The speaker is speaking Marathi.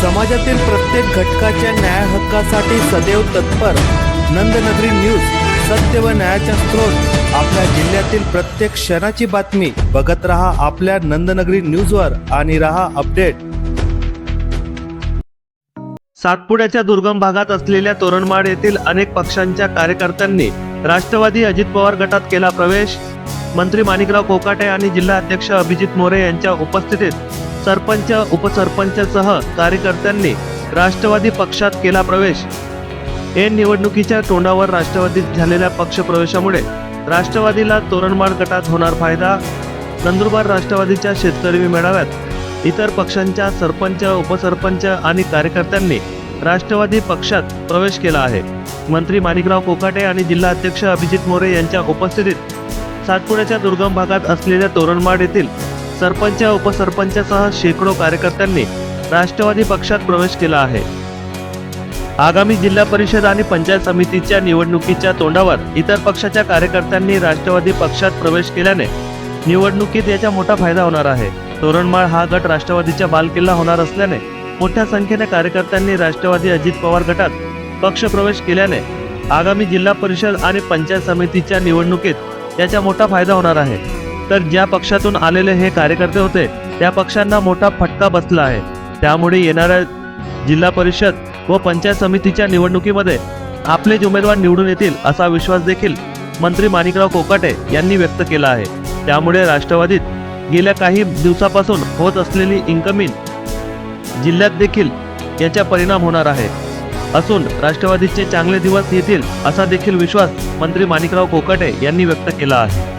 समाजातील प्रत्येक घटकाच्या न्याय हक्कासाठी सदैव तत्पर. नंदनगरी न्यूज सत्य व न्यायाचा स्रोत. आपल्या जिल्ह्यातील प्रत्येक क्षणाची बातमी. बघत रहा आपल्या नंदनगरी न्यूजवर आणि रहा अपडेट. सातपुड्याच्या दुर्गम भागात असलेल्या तोरणमाड येथील अनेक पक्षांच्या कार्यकर्त्यांनी राष्ट्रवादी अजित पवार गटात केला प्रवेश. मंत्री माणिकराव कोकाटे आणि जिल्हा अध्यक्ष अभिजित मोरे यांच्या उपस्थितीत सरपंच उपसरपंचसह कार्यकर्त्यांनी राष्ट्रवादी पक्षात केला प्रवेश. हे निवडणुकीच्या तोंडावर राष्ट्रवादीत झालेल्या पक्षप्रवेशामुळे राष्ट्रवादीला तोरणमाड गटात होणार फायदा नंदुरबार राष्ट्रवादीच्या शेतकरी मेळाव्यात इतर पक्षांच्या सरपंच उपसरपंच आणि कार्यकर्त्यांनी राष्ट्रवादी पक्षात प्रवेश केला आहे. मंत्री माणिकराव कोकाटे आणि जिल्हा अध्यक्ष अभिजित मोरे यांच्या उपस्थितीत सातपुड्याच्या दुर्गम भागात असलेल्या तोरणमाड येथील सरपंच उपसरपंचासह शेकडो कार्यकर्त्यांनी राष्ट्रवादी पक्षात प्रवेश केला आहे. आगामी जिल्हा परिषद आणि पंचायत समितीच्या निवडणुकीच्या तोंडावर इतर पक्षाच्या कार्यकर्त्यांनी राष्ट्रवादी पक्षात प्रवेश केल्याने निवडणुकीत याचा मोठा फायदा होणार आहे. तोरणमाळ हा गट राष्ट्रवादीच्या बालकिल्ला होणार असल्याने मोठ्या संख्येने कार्यकर्त्यांनी राष्ट्रवादी अजित पवार गटात पक्षप्रवेश केल्याने आगामी जिल्हा परिषद आणि पंचायत समितीच्या निवडणुकीत याचा मोठा फायदा होणार आहे. तर ज्या पक्षातून आलेले हे कार्यकर्ते होते त्या पक्षांना मोठा फटका बसला आहे. त्यामुळे येणाऱ्या जिल्हा परिषद व पंचायत समितीच्या निवडणुकीमध्ये आपलेच उमेदवार निवडून येतील असा विश्वास देखील मंत्री माणिकराव कोकाटे यांनी व्यक्त केला आहे. त्यामुळे राष्ट्रवादीत गेल्या काही दिवसापासून होत असलेली इन्कमिंग जिल्ह्यात देखील याचा परिणाम होणार आहे. असून राष्ट्रवादीचे चांगले दिवस येतील असा देखील विश्वास मंत्री माणिकराव कोकाटे यांनी व्यक्त केला आहे.